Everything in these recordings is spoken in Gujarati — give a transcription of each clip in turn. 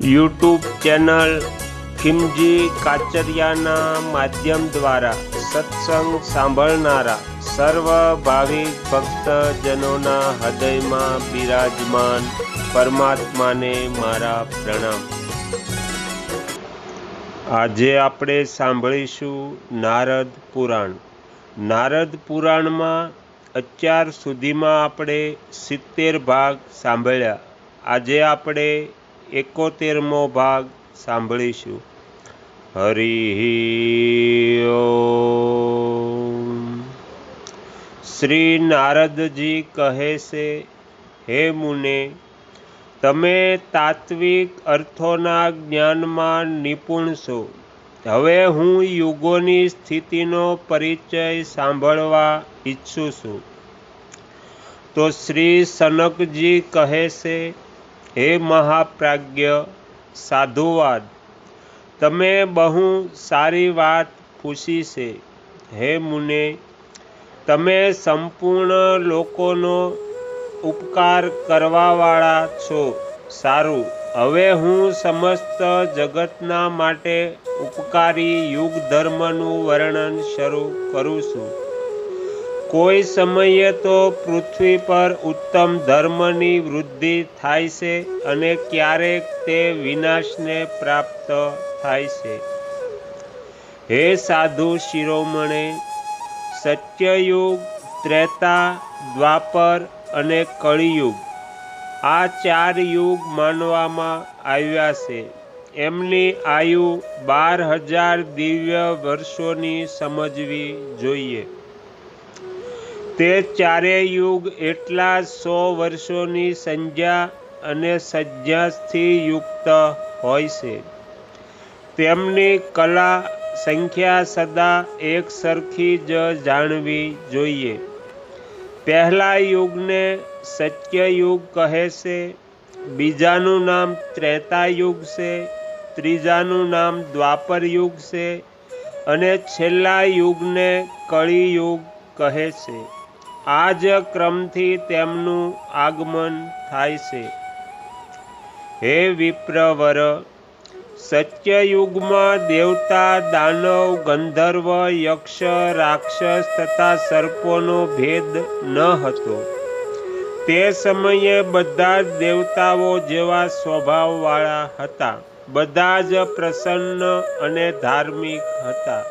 યુટ્યુબ ચેનલ ખિમજી કાચરિયાના માધ્યમ દ્વારા સત્સંગ સાંભળનારા સર્વ ભાવિક ભક્તજનોના હૃદયમાં બિરાજમાન પરમાત્માને મારા પ્રણામ. આજે આપણે સાંભળીશું નારદ પુરાણ. નારદ પુરાણમાં અત્યાર સુધીમાં આપણે સિત્તેર ભાગ સાંભળ્યા. આજે આપણે એકોતેરમો ભાગ સાંભળીશું. હરિ શ્રી નારદજી કહે છે, હે મુને, તમે તાત્વિક અર્થોના જ્ઞાનમાં નિપુણ છો. હવે હું યુગોની સ્થિતિનો પરિચય સાંભળવા ઈચ્છું છું. તો શ્રી સનકજી કહે છે હે મહાપ્રાજ્ઞ સાધુવાદ, તમે બહુ સારી વાત પૂછી છે. હે મુને, તમે સંપૂર્ણ લોકોનો ઉપકાર કરવાવાળા છો. સારું, હવે હું સમસ્ત જગતના માટે ઉપકારી યુગ ધર્મનું વર્ણન શરૂ કરું છું. કોઈ સમયે તો પૃથ્વી પર ઉત્તમ ધર્મની વૃદ્ધિ થાય છે અને ક્યારેક તે વિનાશને પ્રાપ્ત થાય છે. હે સાધુ શિરોમણે, સત્યયુગ, ત્રેતા, દ્વાપર અને કળિયુગ આ ચાર યુગ માનવામાં આવ્યા છે. એમની આયુ બાર હજાર દિવ્ય વર્ષોની સમજવી જોઈએ. તે ચારે યુગ એટલા સો વર્ષોની સંજ્ઞા અને સજ્જાથી યુક્ત હોય છે. તેમની કલા સંખ્યા સદા એક સરખી જ જાણવી જોઈએ. પહેલા યુગને સત્ય યુગ કહે છે, બીજાનું નામ ત્રેતા યુગ છે, ત્રીજાનું નામ દ્વાપર યુગ છે અને છેલ્લા યુગને કળિયુગ કહે છે. આ જ ક્રમથી તેમનું આગમન થાય છે. હે વિપ્રવર, સત્યયુગમાં દેવતા દાનવ ગંધર્વ યક્ષ રાક્ષસ તથા સર્પોનો ભેદ ન હતો. તે સમયે બધા જ દેવતાઓ જેવા સ્વભાવવાળા હતા. બધા જ પ્રસન્ન અને ધાર્મિક હતા.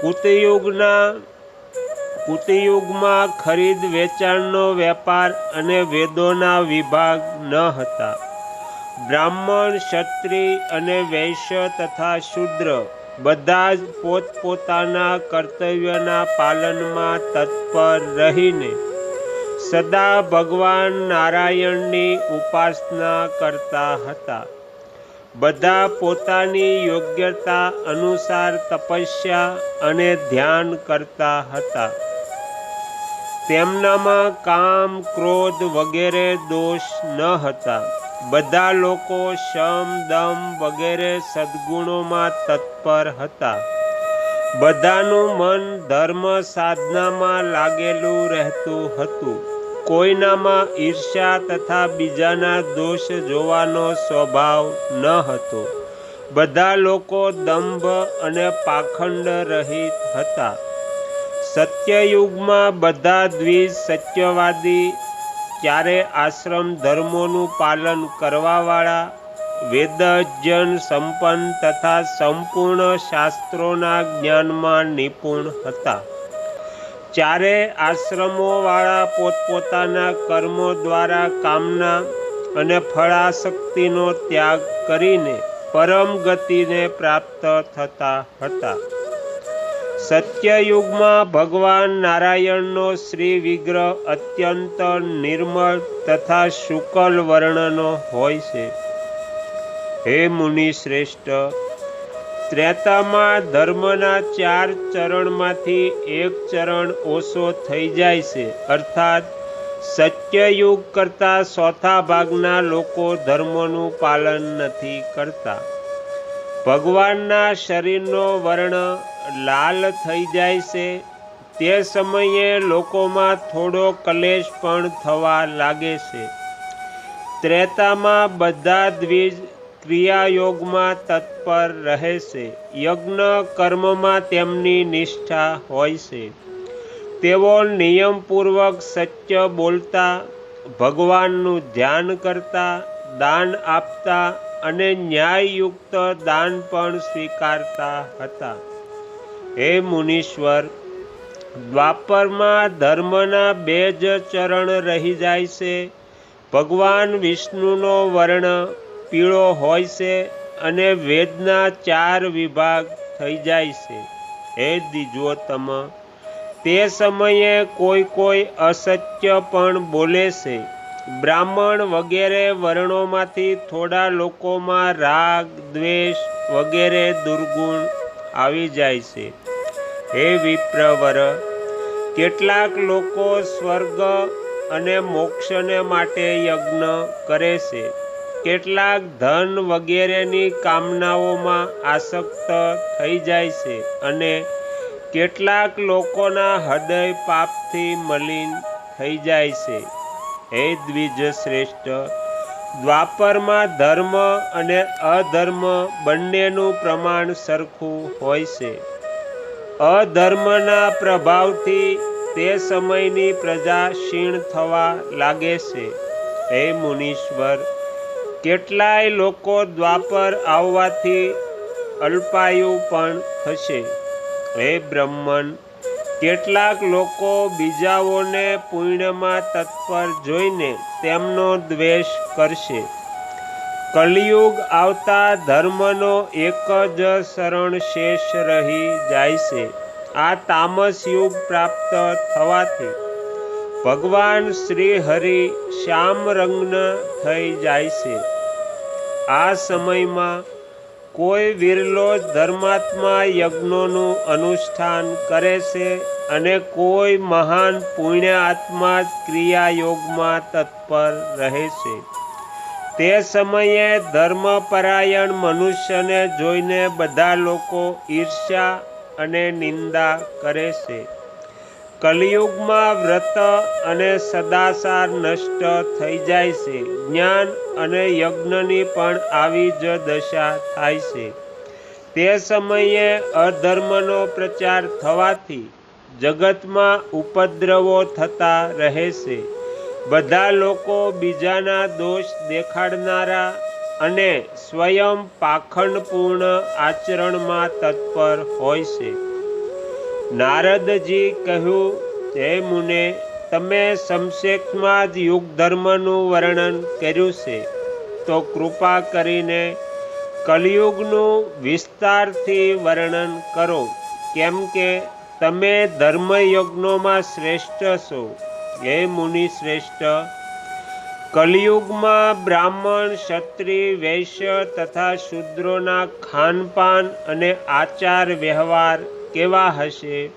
કુતયુગના કુતયુગમાં ખરીદ વેચાણનો વેપાર અને વેદોના વિભાગ ન હતા. બ્રાહ્મણ, ક્ષત્રિય અને વૈશ્ય તથા શૂદ્ર બધા જ પોતપોતાના કર્તવ્યના પાલનમાં તત્પર રહીને સદા ભગવાન નારાયણની ઉપાસના કરતા હતા. બધા પોતાની યોગ્યતા અનુસાર તપસ્યા અને ધ્યાન કરતા હતા. તેમનામાં કામ, ક્રોધ વગેરે દોષ ન હતા. બધા લોકો શમ દમ વગેરે સદ્ગુણોમાં તત્પર હતા. બધાનું મન ધર્મ સાધનામાં લાગેલું રહેતું હતું. કોઈનામાં ઈર્ષ્યા તથા બીજાના દોષ જોવાનો સ્વભાવ ન હતો. બધા લોકો દંભ અને પાખંડ રહિત હતા. સત્યયુગમાં બધા દ્વિજ સત્યવાદી ચારે આશ્રમ ધર્મોનું પાલન કરવાવાળા વેદજન સંપન્ન તથા સંપૂર્ણ શાસ્ત્રોના જ્ઞાનમાં નિપુણ હતા? ચારે આશ્રમોવાળા પોતપોતાના કર્મો દ્વારા કામના અને ફળાશક્તિનો ત્યાગ કરીને પરમ ગતિને પ્રાપ્ત થતા હતા. સત્યયુગમાં ભગવાન નારાયણનો શ્રી વિગ્રહ અત્યંત નિર્મળ તથા શુકલ વર્ણનો હોય છે. હે મુનિ શ્રેષ્ઠ, ત્રેતામાં ધર્મના ચાર ચરણમાંથી એક ચરણ ઓછો થઈ જાય છે. અર્થાત, સત્યયુગ કરતાં ચોથા ભાગના લોકો ધર્મનું પાલન નથી કરતા. ભગવાનના શરીરનો વર્ણ લાલ થઈ જાય છે. તે સમયે લોકોમાં થોડો કલેશ પણ થવા લાગે છે. ત્રેતામાં બધા દ્વિજ ક્રિયાયોગમાં તત્પર રહે છે. યજ્ઞ કર્મમાં તેમની નિષ્ઠા હોય છે. તેઓ નિયમપૂર્વક સત્ય બોલતા, ભગવાનનું ધ્યાન કરતા, દાન આપતા અને ન્યાયયુક્ત દાન પણ સ્વીકારતા હતા. હે મુનીશ્વર, દ્વાપરમાં ધર્મના બે જ ચરણ રહી જાય છે. ભગવાન વિષ્ણુનો વર્ણ પીળો હોય છે અને વેદના ચાર વિભાગ થઈ જાય છે. હે દ્વિજોતમ તે સમયે કોઈ કોઈ અસત્ય પણ બોલે છે. બ્રાહ્મણ વગેરે વર્ણોમાંથી થોડા લોકોમાં રાગ, દ્વેષ વગેરે દુર્ગુણ આવી જાય છે. હે વિપ્રવર, કેટલાક લોકો સ્વર્ગ અને મોક્ષને માટે યજ્ઞ કરે છે. કેટલાક ધન વગેરેની કામનાઓમાં આસક્ત થઈ જાય છે અને કેટલાક લોકોના હૃદય પાપથી મલિન થઈ જાય છે. હે દ્વિજ શ્રેષ્ઠ, દ્વાપરમાં ધર્મ અને અધર્મ બંનેનું પ્રમાણ સરખું હોય છે. અધર્મના પ્રભાવથી તે સમયની પ્રજા ક્ષીણ થવા લાગે છે. હે મુનીશ્વર, કેટલાય લોકો દ્વાપર આવવાથી અલ્પાયુ પણ થશે. હે બ્રહ્મન, કેટલાક લોકો બીજાઓને પુણ્યમાં તત્પર જોઈને તેમનો દ્વેષ કરશે. કલિયુગ આવતા ધર્મનો એક જ શરણ શેષ રહી જાય છે. આ તામસ યુગ પ્રાપ્ત થવાથી ભગવાન શ્રી હરિ શ્યામ રંગન થઈ જાય છે. આ સમયમાં કોઈ વિરલો ધર્માત્મા યજ્ઞોનું અનુષ્ઠાન કરે છે અને કોઈ મહાન પુણ્ય આત્મા ક્રિયાયોગમાં તત્પર રહે છે. તે સમયે ધર્મપરાયણ મનુષ્યને જોઈને બધા લોકો ઈર્ષ્યા અને નિંદા કરે છે. કલિયુગમાં વ્રત અને સદાચાર નષ્ટ થઈ જાય છે. જ્ઞાન અને યજ્ઞની પણ આવી જ દશા થાય છે. તે સમયે અધર્મનો પ્રચાર થવાથી જગતમાં ઉપદ્રવો થતા રહે છે. બધા લોકો બીજાના દોષ દેખાડનારા અને સ્વયં પાખંડપૂર્ણ આચરણમાં તત્પર હોય છે. નારદજી કહ્યું, હે મુને, તમે સંક્ષેપમાં જ યુગ ધર્મનું વર્ણન કર્યું છે. તો કૃપા કરીને કલિયુગનું વિસ્તારથી વર્ણન કરો. કેમ કે તમે ધર્મયજ્ઞોમાં શ્રેષ્ઠ છો. હે મુનિ શ્રેષ્ઠ. કલિયુગમાં બ્રાહ્મણ, ક્ષત્રિય, વૈશ્ય તથા શૂદ્રોના ખાનપાન અને આચાર વ્યવહાર કેવા હશે?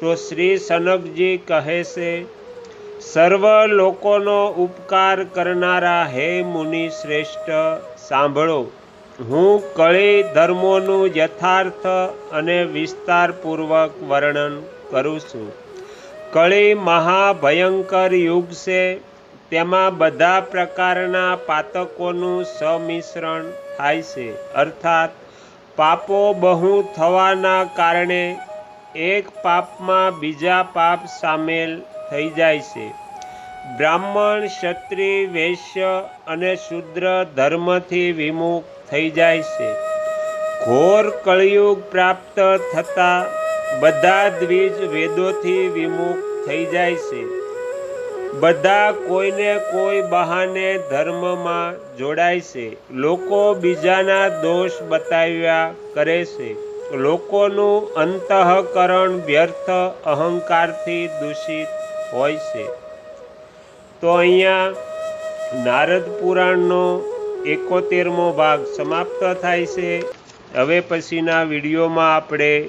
તો શ્રી સનકજી કહે છે, સર્વ લોકોનો ઉપકાર કરનારા હે મુનિ શ્રેષ્ઠ. સાંભળો, હું કળી ધર્મોનું યથાર્થ અને વિસ્તારપૂર્વક વર્ણન કરું છું. કળી મહાભયંકર યુગ છે. તેમાં બધા પ્રકારના પાતકોનું સમિશ્રણ થાય છે. અર્થાત, પાપો બહુ થવાના કારણે એક પાપમાં બીજા પાપ સામેલ થઈ જાય છે. બ્રાહ્મણ ક્ષત્રિય વૈશ્ય અને શુદ્ર ધર્મથી વિમુખ થઈ જાય છે. ઘોર કળિયુગ પ્રાપ્ત થતાં બધા દ્વિજ વેદોથી વિમુખ થઈ જાય છે. બધા કોઈને કોઈ બહાને ધર્મમાં જોડાય છે. લોકો બીજાના દોષ બતાવ્યા કરે છે. લોકોનું અંતઃકરણ વ્યર્થ, અહંકારથી દૂષિત હોય છે. તો અહીંયા નારદ પુરાણનો એકોતેરમો ભાગ સમાપ્ત થાય છે. હવે પછીના વિડીયોમાં આપણે